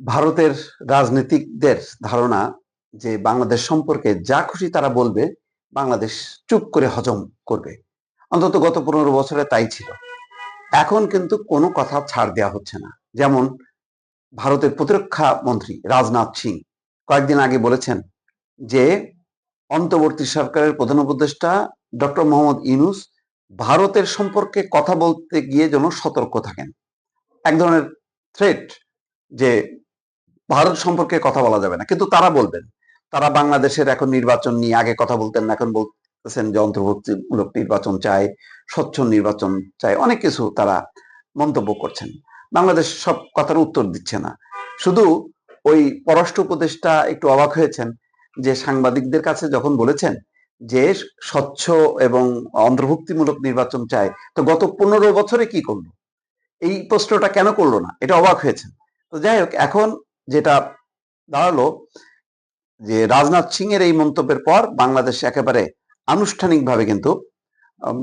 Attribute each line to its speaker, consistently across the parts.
Speaker 1: ভারতের রাজনীতিকদের ধারণা যে বাংলাদেশ সম্পর্কে যা খুশি তারা বলবে, বাংলাদেশ চুপ করে হজম করবে। অন্তত গত পনেরো বছরে তাই ছিল। এখন কিন্তু কোনো কথা ছাড় দেওয়া হচ্ছে না। যেমন ভারতের প্রতিরক্ষা মন্ত্রী রাজনাথ সিং কয়েকদিন আগে বলেছেন যে অন্তর্বর্তী সরকারের প্রধান উপদেষ্টা ডক্টর মোহাম্মদ ইউনুস ভারতের সম্পর্কে কথা বলতে গিয়ে যেন সতর্ক থাকেন। এক ধরনের থ্রেট যে ভারত সম্পর্কে কথা বলা যাবে না। কিন্তু তারা বলবেন, তারা বাংলাদেশের এখন নির্বাচন নিয়ে আগে কথা বলতেন না, এখন বলতেছেন যে অন্তর্ভুক্তিমূলক নির্বাচন চায়, স্বচ্ছ নির্বাচন চায়, অনেক কিছু তারা মন্তব্য করছেন। বাংলাদেশ সব কথার উত্তর দিচ্ছে না। শুধু ওই পররাষ্ট্র উপদেষ্টা একটু অবাক হয়েছেন যে সাংবাদিকদের কাছে যখন বলেছেন যে স্বচ্ছ এবং অন্তর্ভুক্তিমূলক নির্বাচন চায়, তো গত পনেরো বছরে কি করল? এই প্রশ্নটা কেন করল না? এটা অবাক হয়েছেন। তো যাই হোক, এখন যেটা দাঁড়াল যে রাজনাথ সিং এর এই মন্তব্যের পর বাংলাদেশ একেবারে আনুষ্ঠানিকভাবে কিন্তু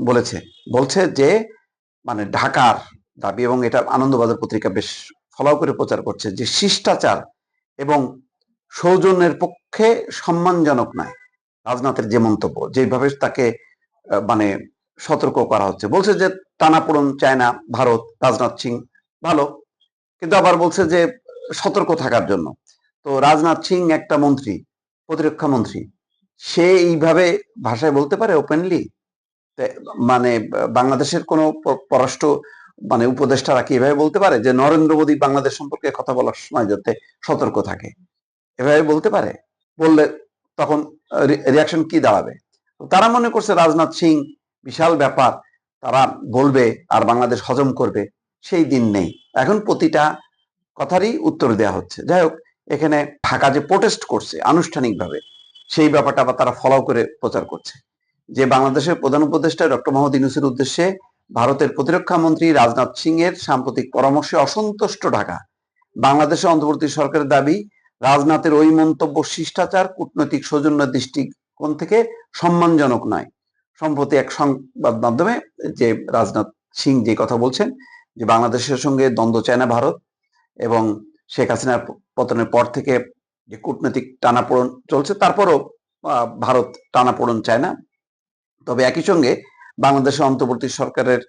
Speaker 1: বলেছে, বলছে যে মানে ঢাকার দাবি এবং এটা আনন্দবাজার পত্রিকা বেশ ফলো করে প্রচার করছে যে শিষ্টাচার এবং সৌজন্যের পক্ষে সম্মানজনক নয় রাজনাথের যে মন্তব্য, যেভাবে তাকে মানে সতর্ক করা হচ্ছে। বলছে যে টানাপোড়ন চায় না ভারত, রাজনাথ সিং ভালো, কিন্তু আবার বলছে যে সতর্ক থাকার জন্য। তো রাজনাথ সিং একটা মন্ত্রী, প্রতিরক্ষা মন্ত্রী, সে এইভাবে ভাষায় বলতে পারে ওপেনলি মানে বাংলাদেশের কোনো পররাষ্ট্র মানে উপদেষ্টারা কি এভাবে বলতে পারে যে নরেন্দ্র মোদী বাংলাদেশ সম্পর্কে কথা বলার সময় যাতে সতর্ক থাকে? এভাবে বলতে পারে? বললে তখন রিয়াকশন কি দাঁড়াবে? তারা মনে করছে রাজনাথ সিং বিশাল ব্যাপার, তারা বলবে আর বাংলাদেশ হজম করবে, সেই দিন নেই। এখন প্রতিটা কথারই উত্তর দেওয়া হচ্ছে। যাই হোক এখানে ঢাকা যে প্রোটেস্ট করছে আনুষ্ঠানিকভাবে, সেই ব্যাপারটা আবার তারা ফলো করে প্রচার করছে। যে বাংলাদেশের প্রধান উপদেষ্টা ডক্টর মোহাম্মদ ইউনুসের উদ্দেশ্যে ভারতের প্রতিরক্ষা মন্ত্রী রাজনাথ সিং এর সাম্প্রতিক পরামর্শে অসন্তুষ্ট ঢাকা। বাংলাদেশের অন্তর্বর্তী সরকারের দাবি, রাজনাথের ওই মন্তব্য শিষ্টাচার, কূটনৈতিক সৌজন্য দৃষ্টিকোণ থেকে সম্মানজনক নয়। সম্প্রতি এক সংবাদ মাধ্যমে যে রাজনাথ সিং যে কথা বলছেন, যে বাংলাদেশের সঙ্গে দ্বন্দ্ব চায় না ভারত এবং শেখ হাসিনার পতনের পর থেকে যে কূটনৈতিক টানাপোড়ন চলছে, তারপরও ভারত টানাপোড়ন চায় না। তবে একই সঙ্গে বাংলাদেশের অন্তর্বর্তী সরকারের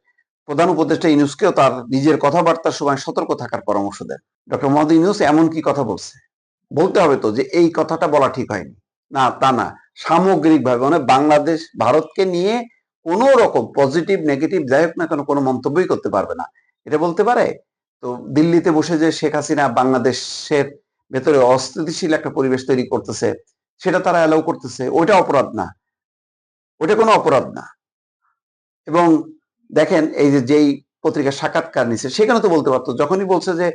Speaker 1: প্রধান উপদেষ্টা ইউনুসকেও তার নিজের কথাবার্তার সময় সতর্ক থাকার পরামর্শ দেন। ডক্টর মোহাম্মদ ইউনুস এমন কি কথা বলছে? বলতে হবে তো যে, এই কথাটা বলা ঠিক হয়নি। না, তা না। সামগ্রিকভাবে মানে বাংলাদেশ, ভারতকে নিয়ে কোনো রকম পজিটিভ নেগেটিভ যাই হোক না কেন কোনো মন্তব্যই করতে পারবে না। এটা বলতে পারে তো দিল্লিতে বসে যে শেখ হাসিনা বাংলাদেশের ভেতরে অস্থিতিশীল একটা পরিবেশ তৈরি করতেছে, সেটা তারা অ্যালাউ করতেছে, ওইটা অপরাধ না। ওইটা কোনো অপরাধ না। এবং দেখেন, এই যে যেই পত্রিকার সাক্ষাৎকার নিছে, সেখানে তো বলতে পারতো, যখনই বলছে যে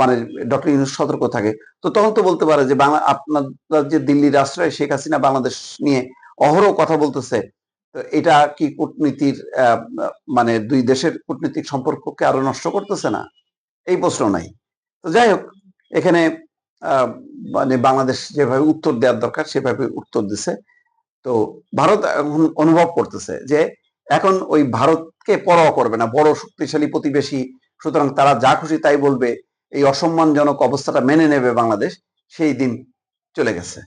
Speaker 1: মানে ডক্টর ইউনুস সতর্ক থাকে, তো তখন তো বলতে পারে যে, বাংলা, আপনার যে দিল্লির আশ্রয় শেখ হাসিনা বাংলাদেশ নিয়ে অহরহ কথা বলতেছে। তো এটা কি কূটনীতির মানে দুই দেশের কূটনীতিক সম্পর্ককে আরও নষ্ট করতেছে না? এই প্রশ্ন নাই। তো যাই হোক, এখানে মানে বাংলাদেশ যেভাবে উত্তর দেওয়ার দরকার, সেভাবে উত্তর দিছে। তো ভারত অনুভব করতেছে যে এখন ওই ভারতকে পরোয়া করবে না, বড় শক্তিশালী প্রতিবেশী, সুতরাং তারা যা খুশি তাই বলবে, এই অসম্মানজনক অবস্থাটা মেনে নেবে বাংলাদেশ, সেই দিন চলে গেছে।